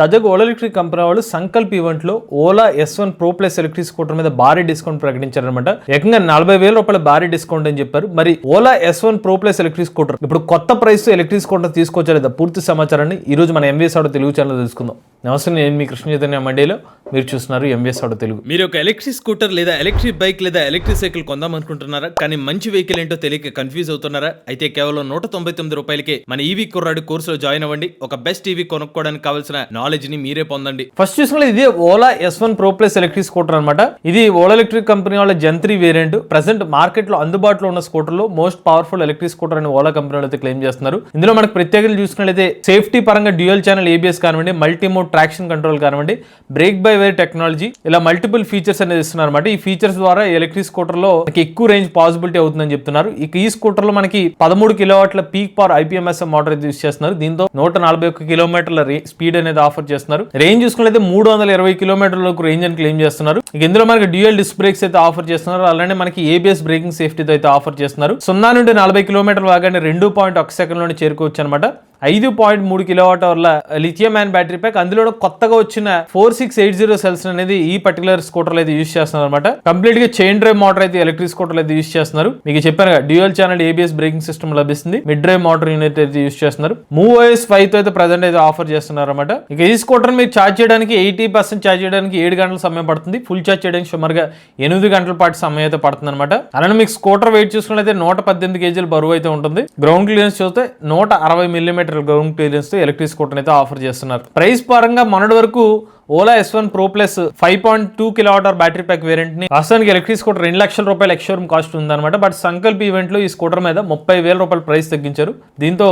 తాజాగా Ola electric company వాళ్ళు సంకల్ప్ ఈవెంట్లో Ola S one pro plus electric scooter మీద భారీ డిస్కౌంట్ ప్రకటించారనమాట ఏకంగా నలభై వేల రూపాయల భారీ డిస్కౌంట్ అని చెప్పారు. మరి Ola S one pro plus electric scooter ఇప్పుడు కొత్త ప్రైస్ ఎలక్ట్రిక్ స్కూటర్ తీసుకొచ్చలేదా పూర్తి సమాచారాన్ని ఈ రోజు మన ఎంవీఎస్ ఆడో తెలుగు ఛానల్ తెలుసుకుందాం. నమస్తే నేను మీ కృష్ణ చైతన్య మండేలో. మీరు చూస్తున్నారు ఎంవీఎస్ ఆడో తెలుగు. మీరు ఒక ఎలక్ట్రిక్ స్కూటర్ లేదా ఎలక్ట్రిక్ బైక్ లేదా ఎలక్ట్రిక్ సైకిల్ కొందాం అనుకుంటున్నారా? కానీ మంచి వెహికల్ ఏంటో తెలియక కన్ఫ్యూజ్ అవుతున్నారా? అయితే కేవలం నూట తొంభై తొమ్మిది రూపాయలకే మన ఈవీ కుర్రాడు కోర్సులో జాయిన్ అవ్వండి. ఒక బెస్ట్ ఈవీ కొనుక్కోవడానికి కావాల్సిన నాలెడ్జ్ని మీరే పొందండి. ఫస్ట్ చూసుకుంటే ఇది Ola S one pro plus electric scooter అనమాట ఇది ఓలా ఎలక్ట్రిక్ కంపెనీ వాళ్ళ జంత్రి వేరియంట్ ప్రెసెంట్ మార్కెట్లో అందుబాటులో ఉన్న స్కూటర్లో మోస్ట్ పవర్ఫుల్ ఎలక్ట్రిక్ స్కూటర్ అని ఓలా కంపెనీ వాళ్ళు క్లెయిమ్ చేస్తున్నారు. ఇందులో మనకు ప్రత్యేకతలు చూసుకున్నట్లయితే సేఫ్టీ పరంగా డ్యూయల్ ఛానల్ ఏబిఎస్ కానివ్వండి మల్టీ మోడ్ ట్రాక్షన్ కంట్రోల్ కానివ్వండి బ్రేక్ బై వైర్ టెక్నాలజీ ఇలా మల్టిపుల్ ఫీచర్స్ అనేది ఇస్తున్నారు అనమాట ఈ ఫీచర్స్ ద్వారా ఎలక్ట్రిక్ స్కూటర్లో మనకి ఎక్కువ రేంజ్ పాసిబిలిటీ అవుతుందని చెప్తున్నారు. ఇక ఈ స్కూటర్లో మనకి పదమూడు కిలోవాట్ల పీక్ పవర్ ఐపీఎంఎస్ మోటార్ అయితే యూస్ చేస్తున్నారు. దీంతో నూట నలభై ఒక్క కిలోమీటర్ల స్పీడ్ అనేది ఆఫర్ చేస్తున్నారు. రేంజ్ చూసుకున్నైతే మూడు వందల ఇరవై కిలోమీటర్ల రేంజ్ అని క్లెయిమ్ చేస్తున్నారు. ఇక ఇందులో మనకి డ్యూయల్ డిస్క్ బ్రేక్స్ అయితే ఆఫర్ చేస్తున్నారు. అలానే మనకి ఏబిఎస్ బ్రేకింగ్ సేఫ్టీతో అయితే ఆఫర్ చేస్తున్నారు. సున్నా నుండి నలభై కిలోమీటర్ల వాగానే రెండు పాయింట్ ఒక సెకండ్లోనే చేరుకోవచ్చు అనమాట ఐదు పాయింట్ మూడు కిలోవాట్ అవర్ల లిథియం మ్యాన్ బ్యాటరీ ప్యాక్ అందులో కొత్తగా వచ్చిన four six eight zero cells అనేది ఈ పర్టికులర్ స్కూటర్ అయితే యూస్ చేస్తున్నారు అనమాట కంప్లీట్గా చైన్ డ్రైవ్ మోటార్ అయితే ఎలక్ట్రిక్ స్కూటర్ అయితే యూస్ చేస్తున్నారు. మీకు చెప్పాను dual channel ABS braking system లభిస్తుంది. మిడ్ డ్రైవ్ మోటార్ యూనిట్ అయితే యూస్ చేస్తున్నారు. మూవ్ ఓఎస్ ఫైవ్తో అయితే ప్రజెంట్ అయితే ఆఫర్ చేస్తున్నారు అనమాట ఇక ఈ స్కూటర్ మీరు ఛార్జ్ చేయడానికి ఎయిటీ పర్సెంట్ ఛార్జ్ చేయడానికి ఏడు గంటల సమయం పడుతుంది. ఫుల్ ఛార్జ్ చేయడానికి సుమారుగా ఎనిమిది గంటల పాటు సమయం అయితే పడుతుంది అనమాట అలానే మీకు స్కూటర్ వెయిట్ చూసుకున్నట్లయితే నూట పద్దెనిమిది కేజీల బరువు అయితే ఉంటుంది. గ్రౌండ్ క్లియరెన్స్ చూస్తే నూట అరవై మిల్లీమీటర్ గ్రౌండ్ క్లియరెన్స్తో ఎలక్ట్రిక్ స్కూటర్ అయితే ఆఫర్ చేస్తున్నారు. ప్రైస్ పరంగా మొన్నటి వరకు Ola S one pro plus five point two kilowatt hour battery pack వేరియంట్ని వాస్తవానికి ఎలక్ట్రిక్ స్కూటర్ రెండు లక్షల రూపాయల ఎక్స్షోరూమ్ కాస్ట్ ఉందన్నమాట. బట్ సంకల్ప్ ఈవెంట్లో ఈ స్కూటర్ మీద ముప్పై వేల రూపాయల ప్రైస్ తగ్గించారు. దీంతో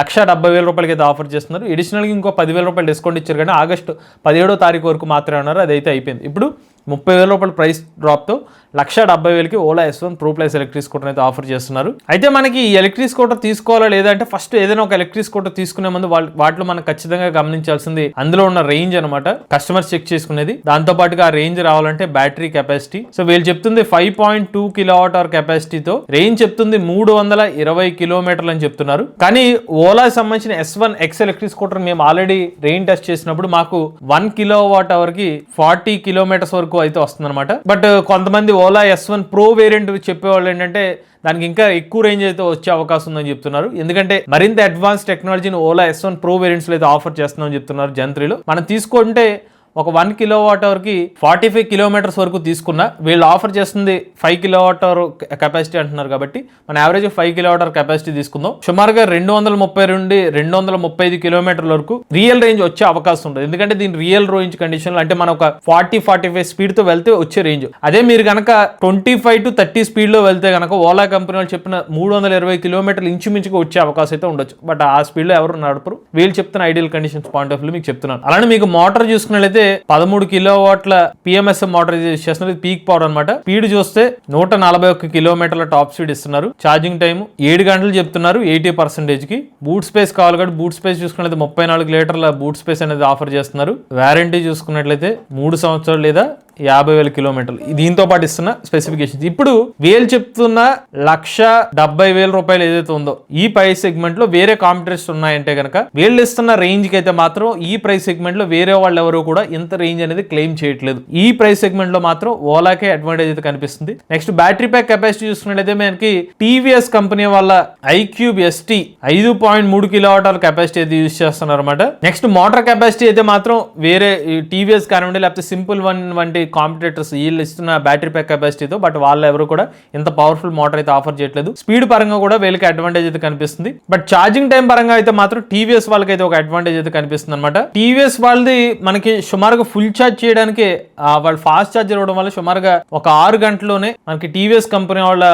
లక్ష డెబ్బై వేల రూపాయలకి అయితే ఆఫర్ చేస్తున్నారు. అడిషనల్గా ఇంకో పదివేల రూపాయలు డిస్కౌంట్ ఇచ్చారు. కానీ ఆగస్టు పదిహేడో తారీఖు వరకు మాత్రమే ఉన్నారు. అదైతే అయిపోయింది. ఇప్పుడు ముప్పై వేల రూపాయల ప్రైస్ డ్రాప్తో లక్ష డెబ్బై వేలకి Ola S one pro plus electric scooter అయితే ఆఫర్ చేస్తున్నారు. అయితే మనకి ఈ ఎలక్ట్రిక్ స్కూటర్ తీసుకోవాలా లేదంటే ఫస్ట్ ఏదైనా ఒక ఎలక్ట్రిక్ స్కూటర్ తీసుకునే ముందు వాటిలో మనం ఖచ్చితంగా గమనించాల్సింది అందులో ఉన్న రేంజ్ అనమాట కస్టమర్స్ చెక్ చేసుకునేది. దాంతో పాటుగా ఆ రేంజ్ రావాలంటే బ్యాటరీ కెపాసిటీ సో వీళ్ళు చెప్తుంది five point two kilowatt hour కెపాసిటీతో range చెప్తుంది మూడు వందల ఇరవై కిలోమీటర్లు అని చెప్తున్నారు. కానీ ఓలా సంబంధించిన S one X electric scooter మేము ఆల్రెడీ రేంజ్ టెస్ట్ చేసినప్పుడు మాకు వన్ కిలో వాట్ అవర్కి ఫార్టీ కిలోమీటర్స్ వరకు అయితే వస్తుందన్నమాట. బట్ uh, కొంతమంది Ola S one pro variant చెప్పేవాళ్ళు ఏంటంటే దానికి ఇంకా ఎక్కువ రేంజ్ అయితే వచ్చే అవకాశం ఉందని చెప్తున్నారు. ఎందుకంటే మరింత అడ్వాన్స్ టెక్నాలజీని Ola S one pro variants అయితే ఆఫర్ చేస్తున్నామని చెప్తున్నారు జంత్రిలో. మనం తీసుకుంటే ఒక వన్ కిలో వాట్ అవర్కి ఫార్టీ ఫైవ్ కిలోమీటర్స్ వరకు తీసుకున్నా వీళ్ళు ఆఫర్ చేస్తుంది five kilo watt hour capacity అంటున్నారు కాబట్టి మన average five kilo watt hour capacity తీసుకుందాం. సుమారుగా రెండు వందల ముప్పై నుండి రెండు వందల ముప్పై ఐదు కిలోమీటర్ల వరకు రియల్ రేంజ్ వచ్చే అవకాశం ఉంటుంది. ఎందుకంటే దీని రియల్ రేంజ్ కండిషన్ అంటే మనం ఒక ఫార్టీ ఫార్టీ ఫైవ్ స్పీడ్తో వెళ్తే వచ్చే రేంజ్. అదే మీరు కనుక ట్వంటీ ఫైవ్ టు థర్టీ స్పీడ్లో వెళ్తే కనుక ఓలా కంపెనీ వాళ్ళు చెప్పిన మూడు వందల ఇరవై కిలోమీటర్లు ఇంచుమించుగా వచ్చే అవకాశం అయితే ఉండొచ్చు. బట్ ఆ స్పీడ్లో ఎవరు నడపరు. వీళ్ళు చెప్తున్న ideal conditions point of view మీకు చెప్తున్నాను. అలానే మీకు మోటార్ చూసుకున్నట్లయితే పదమూడు కిలో వాట్ల పిఎంఎస్ మోటార్ యూజ్ చేస్తున్నారు ఇది పీక్ పవర్ అనమాట స్పీడ్ చూస్తే నూట నలభై ఒక్క కిలోమీటర్ల టాప్ స్పీడ్ ఇస్తున్నారు. ఛార్జింగ్ టైం ఏడు గంటలు చెప్తున్నారు ఎయిటీ పర్సెంటేజ్కి. బూట్ స్పేస్ కావాలి కాబట్టి బూట్ స్పేస్ చూసుకున్నట్లయితే ముప్పై నాలుగు లీటర్ల బూట్ స్పేస్ అనేది ఆఫర్ చేస్తున్నారు. వారంటీ చూసుకున్నట్లయితే మూడు సంవత్సరాలు లేదా యాభై వేల కిలోమీటర్లు. దీంతో పాటు ఇస్తున్న స్పెసిఫికేషన్స్ ఇప్పుడు వీళ్ళు చెప్తున్న లక్ష డెబ్బై వేల రూపాయలు ఏదైతే ఉందో ఈ ప్రైస్ సెగ్మెంట్లో వేరే కాంపిటేటర్స్ ఉన్నాయంటే కనుక వీళ్ళు ఇస్తున్న రేంజ్కి అయితే మాత్రం ఈ ప్రైస్ సెగ్మెంట్లో వేరే వాళ్ళు ఎవరు కూడా ఇంత రేంజ్ అనేది క్లెయిమ్ చేయట్లేదు. ఈ ప్రైస్ సెగ్మెంట్లో మాత్రం ఓలాకే అడ్వాంటేజ్ అయితే కనిపిస్తుంది. నెక్స్ట్ బ్యాటరీ ప్యాక్ కెపాసిటీ చూసుకున్నట్లయితే మనకి టీవీఎస్ కంపెనీ వాళ్ళ ఐక్యూబ్ ఎస్టీ ఐదు పాయింట్ మూడు కిలోవాటర్ కెపాసిటీ అయితే యూజ్ చేస్తున్నారు అనమాట నెక్స్ట్ మోటార్ కెపాసిటీ అయితే మాత్రం వేరే టీవీఎస్ కానివ్వండి లేకపోతే సింపుల్ వన్ వంటి కాంపిటేటర్స్ వీళ్ళు ఇస్తున్న బ్యాటరీ ప్యాక్ కెపాసిటీతో బట్ వాళ్ళు ఎవరు కూడా ఇంత పవర్ఫుల్ మోటార్ అయితే ఆఫర్ చేయట్లేదు. స్పీడ్ పరంగా కూడా వీళ్ళకి అడ్వాంటేజ్ అయితే కనిపిస్తుంది. బట్ ఛార్జింగ్ టైం పరంగా అయితే మాత్రం టీవీఎస్ వాళ్ళకి అయితే ఒక అడ్వాంటేజ్ అయితే కనిపిస్తుంది అనమాట టీవీఎస్ వాళ్ళది మనకి సుమారుగా ఫుల్ ఛార్జ్ చేయడానికి వాళ్ళు ఫాస్ట్ ఛార్జర్ ఇవ్వడం వల్ల సుమారుగా ఒక ఆరు గంటల్లోనే మనకి టీవీఎస్ కంపెనీ వాళ్ళ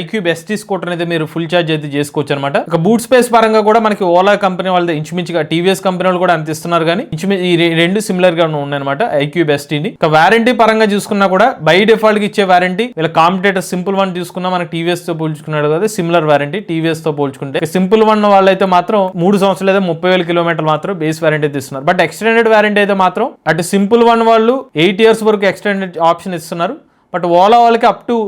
ఐక్యూబ్ ఎస్టీ స్కూటర్ అయితే మీరు ఫుల్ ఛార్జ్ అయితే చేసుకోవచ్చు అనమాట ఒక బూట్ స్పేస్ పరంగా కూడా మనకి ఓలా కంపెనీ వాళ్ళది ఇంచుమించుగా టీవీఎస్ కంపెనీ వాళ్ళు కూడా అంత ఇస్తున్నారు కానీ ఇంచుమించు ఈ రెండు సిమిలర్గా ఉన్నాయన్నమాట ఐక్యూబ్ ఎస్టీని ఇక వారంటీ వారంటీ పరంగా చూసుకున్నా కూడా బై డిఫాల్ట్ ఇచ్చే వారంటీ వీళ్ళ కాంపిటేటర్ సింపుల్ వన్ తీసుకున్నా మనకి టీవీఎస్తో పోల్చుకున్నాడు కదా సిమిలర్ వారంటీ టీవీఎస్తో పోల్చుకుంటే. సింపుల్ వన్ వాళ్ళైతే మాత్రం మూడు సంవత్సరాలు అయితే ముప్పై వేల కిలోమీటర్లు మాత్రం బేస్ వారంటీ తీస్తున్నారు ఇస్తున్నారు. బట్ ఎక్స్టెండెడ్ వారంటీ అయితే మాత్రం అటు సింపుల్ వన్ వాళ్ళు ఎయిట్ ఇయర్స్ వరకు ఎక్స్టెండెడ్ ఆప్షన్ ఇస్తున్నారు. బట్ ఓలా వాళ్ళకి అప్ టు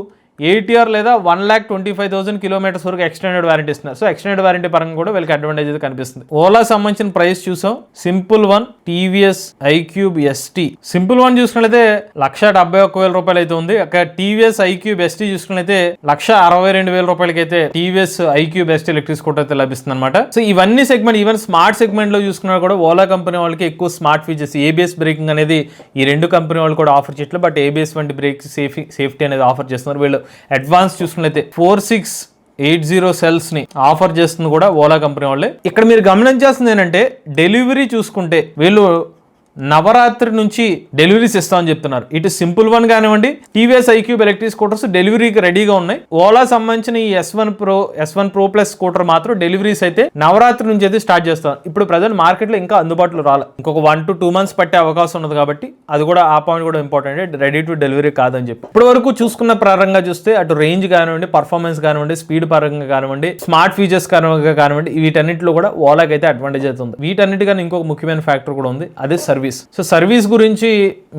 ఏటీఆర్ లేదా one lakh twenty five thousand kilometres వరకు ఎక్స్టెండెడ్ వారంటీ ఇస్తున్నారు. సో ఎక్స్టెండెడ్ వారంటీ పరంగా కూడా వీళ్ళకి అడ్వాంటేజ్ అయితే కనిపిస్తుంది. ఓలా సంబంధించిన ప్రైస్ చూసాం. Simple one TVS iQube ST Simple one చూసుకున్నట్లయితే లక్ష డెబ్బై ఒక్క వేల రూపాయలు అయితే ఉంది. అక్కడ టీవీఎస్ ఐక్యూబ్ ఎస్టీ చూసుకున్నట్లయితే లక్ష అరవై రెండు వేల రూపాయలకైతే TVS iQube ST electric scooter అయితే లభిస్తుంది అనమాట సో ఇవన్నీ సెగ్మెంట్ ఈవెన్ స్మార్ట్ సెగ్మెంట్లో చూసుకున్నా కూడా ఓలా కంపెనీ వాళ్ళకి ఎక్కువ స్మార్ట్ ఫీచర్స్ ఏబిఎస్ బ్రేకింగ్ అనేది ఈ రెండు కంపెనీ వాళ్ళు కూడా ఆఫర్ చేయట్లేదు. బట్ ఏబిఎస్ వంటి బ్రేక్ సేఫ్ సేఫ్టీ అనేది ఆఫర్ చేస్తున్నారు. వీళ్ళు అడ్వాన్స్ చూసుకున్నట్లయితే ఫోర్ సిక్స్ ఎయిట్ జీరో సెల్స్ని ఆఫర్ చేస్తుంది కూడా ఓలా కంపెనీ వాళ్ళే. ఇక్కడ మీరు గమనించాల్సింది ఏంటంటే డెలివరీ చూసుకుంటే వీళ్ళు నవరాత్రి నుంచి డెలివరీస్ ఇస్తామని చెప్తున్నారు. ఇటు సింపుల్ వన్ కానివ్వండి టీవీఎస్ ఐక్యూబ్ ఎలక్ట్రిక్ స్కూటర్స్ డెలివరీకి రెడీగా ఉన్నాయి. ఓలా సంబంధించిన ఈ S one pro S one pro plus scooter మాత్రం డెలివరీస్ అయితే నవరాత్రి నుంచి అయితే స్టార్ట్ చేస్తాం ఇప్పుడు ప్రజెంట్ మార్కెట్లో ఇంకా అందుబాటులో రాలే. ఇంకొక వన్ టు టూ మంత్స్ పట్టే అవకాశం ఉన్నది కాబట్టి అది కూడా ఆ పాయింట్ కూడా ఇంపార్టెంట్ రెడీ టు డెలివరీ కాదని చెప్పి. ఇప్పటి వరకు చూసుకున్న పరంగా చూస్తే అటు రేంజ్ కానివ్వండి పర్ఫార్మెన్స్ కానివ్వండి స్పీడ్ పరంగా కానివ్వండి స్మార్ట్ ఫీచర్స్ పరంగా కానివ్వండి వీటన్నిటిలో కూడా ఓలాకి అయితే అడ్వాంటేజ్ అవుతుంది వీటన్నిటికన్నా ఇంకొక ముఖ్యమైన ఫ్యాక్టర్ కూడా ఉంది. అదే సర్వీస్ సర్వీస్. సో సర్వీస్ గురించి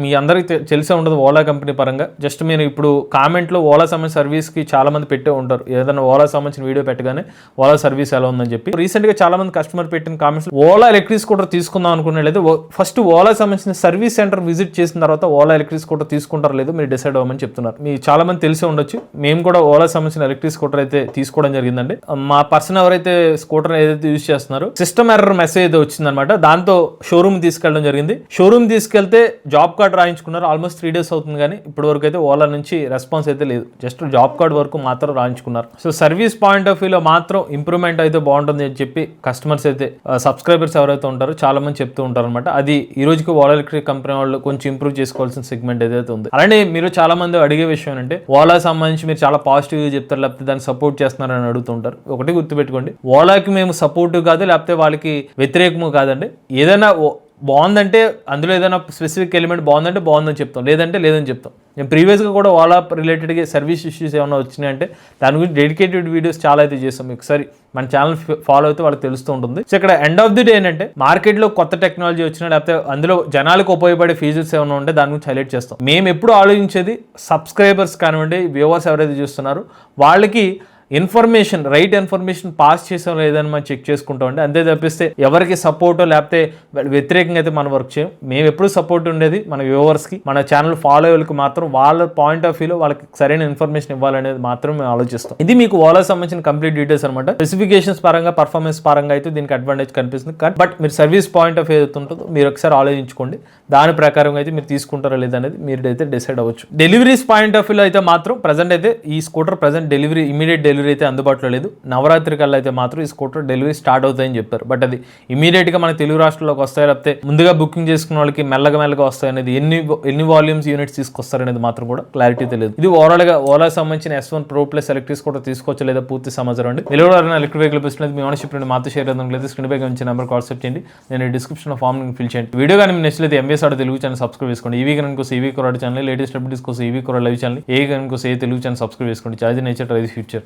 మీ అందరికి తెలిసే ఉండదు ఓలా కంపెనీ పరంగా. జస్ట్ మీరు ఇప్పుడు కామెంట్లో ఓలా సంబంధించిన సర్వీస్కి చాలా మంది పెట్టే ఉంటారు. ఏదైనా ఓలా సంబంధించిన వీడియో పెట్టగానే ఓలా సర్వీస్ ఎలా ఉందని చెప్పి. రీసెంట్గా చాలా మంది కస్టమర్ పెట్టిన కామెంట్స్ ఓలా ఎలక్ట్రిక్ స్కూటర్ తీసుకుందాం అనుకున్నట్లయితే ఫస్ట్ ఓలా సంబంధించిన సర్వీస్ సెంటర్ విజిట్ చేసిన తర్వాత ఓలా ఎలక్ట్రిక్ స్కూటర్ తీసుకుంటారో లేదో మీరు డిసైడ్ అవ్వమని చెప్తున్నారు. మీ చాలా మంది తెలిసే ఉండొచ్చు. మేము కూడా ఓలా సంబంధించిన ఎలక్ట్రిక్ స్కూటర్ అయితే తీసుకోవడం జరిగిందండి. మా పర్సన్ ఎవరైతే స్కూటర్ ఏదైతే యూజ్ చేస్తున్నారో సిస్టమ్ ఎర్రర్ మెసేజ్ అయితే వచ్చిందనమాట. దాంతో షోరూమ్ తీసుకెళ్ళడం జరిగింది. షోరూమ్ తీసుకెళ్తే జాబ్ కార్డ్ రాయించుకున్నారు. ఆల్మోస్ట్ త్రీ డేస్ అవుతుంది కానీ ఇప్పటి వరకు అయితే ఓలా నుంచి రెస్పాన్స్ అయితే లేదు. జస్ట్ జాబ్ కార్డ్ వరకు మాత్రం రాయించుకున్నారు. సో సర్వీస్ పాయింట్ ఆఫ్ వ్యూలో మాత్రం ఇంప్రూవ్మెంట్ అయితే బాగుంటుంది అని చెప్పి కస్టమర్స్ అయితే సబ్స్క్రైబర్స్ ఎవరైతే ఉంటారో చాలా మంది చెప్తూ ఉంటారు అనమాట అది ఈ రోజుకి ఓలా ఎలక్ట్రిక్ కంపెనీ వాళ్ళు కొంచెం ఇంప్రూవ్ చేసుకోవాల్సిన సెగ్మెంట్ ఏదైతే ఉంది. అలానే మీరు చాలా మంది అడిగే విషయం అంటే ఓలా సంబంధించి మీరు చాలా పాజిటివ్ చెప్తారు లేకపోతే దాన్ని సపోర్ట్ చేస్తున్నారని అడుగుతుంటారు. ఒకటి గుర్తుపెట్టుకోండి. ఓలాకి మేము సపోర్ట్ కాదు లేకపోతే వాళ్ళకి వ్యతిరేకము కాదండి. ఏదైనా బాగుందంటే అందులో ఏదైనా స్పెసిఫిక్ ఎలిమెంట్ బాగుందంటే బాగుందని చెప్తాం. లేదంటే లేదని చెప్తాం. నేను ప్రీవియస్గా కూడా ఓలా రిలేటెడ్గా సర్వీస్ ఇష్యూస్ ఏమైనా వచ్చినాయంటే దాని గురించి డెడికేటెడ్ వీడియోస్ చాలా అయితే చేస్తాం. ఒకసారి మన ఛానల్ ఫాలో అయితే వాళ్ళకి తెలుస్తూ ఉంటుంది. సో ఇక్కడ ఎండ్ ఆఫ్ ది డే ఏంటంటే మార్కెట్లో కొత్త టెక్నాలజీ వచ్చినా లేకపోతే అందులో జనాలకు ఉపయోగపడే ఫీచర్స్ ఏమైనా ఉంటే దాని గురించి హైలైట్ చేస్తాం. మేము ఎప్పుడు ఆలోచించేది సబ్స్క్రైబర్స్ కానివ్వండి వ్యూవర్స్ ఎవరైతే చూస్తున్నారో వాళ్ళకి ఇన్ఫర్మేషన్ రైట్ ఇన్ఫర్మేషన్ పాస్ చేసాం లేదని మనం చెక్ చేసుకుంటాం అండి. అంతే తప్పిస్తే ఎవరికి సపోర్ట్ లేకపోతే వ్యతిరేకంగా అయితే మనం వర్క్ చేయం. మేము ఎప్పుడు సపోర్ట్ ఉండేది మన వ్యూవర్స్కి మన ఛానల్ ఫాలో మాత్రం వాళ్ళ పాయింట్ ఆఫ్ వ్యూలో వాళ్ళకి సరైన ఇన్ఫర్మేషన్ ఇవ్వాలనేది మాత్రం మేము ఆలోచిస్తాం. ఇది మీకు ఓలా సంబంధించిన కంప్లీట్ డీటెయిల్స్ అనమాట స్పెసిఫికేషన్స్ పరంగా పర్ఫార్మెన్స్ పరంగా అయితే దీనికి అడ్వాంటేజ్ కనిపిస్తుంది. కానీ బట్ మీరు సర్వీస్ పాయింట్ ఆఫ్ ఏదైతే ఉంటుందో మీరు ఒకసారి ఆలోచించుకోండి. దాని ప్రకారం అయితే మీరు తీసుకుంటారా లేదనేది అనేది మీరు అయితే డిసైడ్ అవ్వచ్చు. డెలివరీస్ పాయింట్ ఆఫ్ వ్యూలో అయితే మాత్రం ప్రజెంట్ అయితే ఈ scooter present delivery immediate delivery అయితే అందుబాటులో లేదు. నవరాత్రి కల్లా అయితే మాత్రం ఈ స్కూటర్ డెలివరీ స్టార్ట్ అవుతాయని చెప్పారు. బట్ అది ఇమీడియట్గా మన తెలుగు రాష్ట్రంలోకి వస్తాయి లేకపోతే ముందుగా బుకింగ్ చేసుకున్న వాళ్ళకి మెల్లగా మెల్లగా వస్తాయి అనేది ఎన్ని ఎన్ని వాల్యూమ్స్ యూనిట్స్ తీసుకొస్తారు అనేది మాత్రం కూడా క్లారిటీ తెలియదు. ఇది ఓవరాల్గా ఓలా సంబంధించిన S one pro plus electric scooter తీసుకోవచ్చు లేదా పూర్తి సమాచారం అండి. నిలవడ ఎలక్ట్రిక్ వెహికల్ పిస్తున్నది మీ ఓనర్షిప్ నుండి మాతో షేర్ లేదు స్క్రీన్ పై నుంచి నెంబర్ కాన్సెప్ట్ చేయండి. నేను డిస్క్రిప్షన్ ఫామ్ ఫిల్ చేయండి. వీడియో కానీ మీ నెక్స్ట్ అయితే ఎంబీఎస్ ఆడ తెలుగు ఛానల్ సబ్స్క్రైబ్ చేసుకోండి. ఈవీ కనుక కోసం ఈవీ కొరాడు ఛానల్ లేటెస్ట్ అప్డేట్స్ కోసం ఈవీ కొరాడు లైవ్ ఛానల్ ఏ కనుక ఏ తెలుగు ఛానల్ సబ్స్క్రైబ్ చేసుకోండి. Charge nature rise future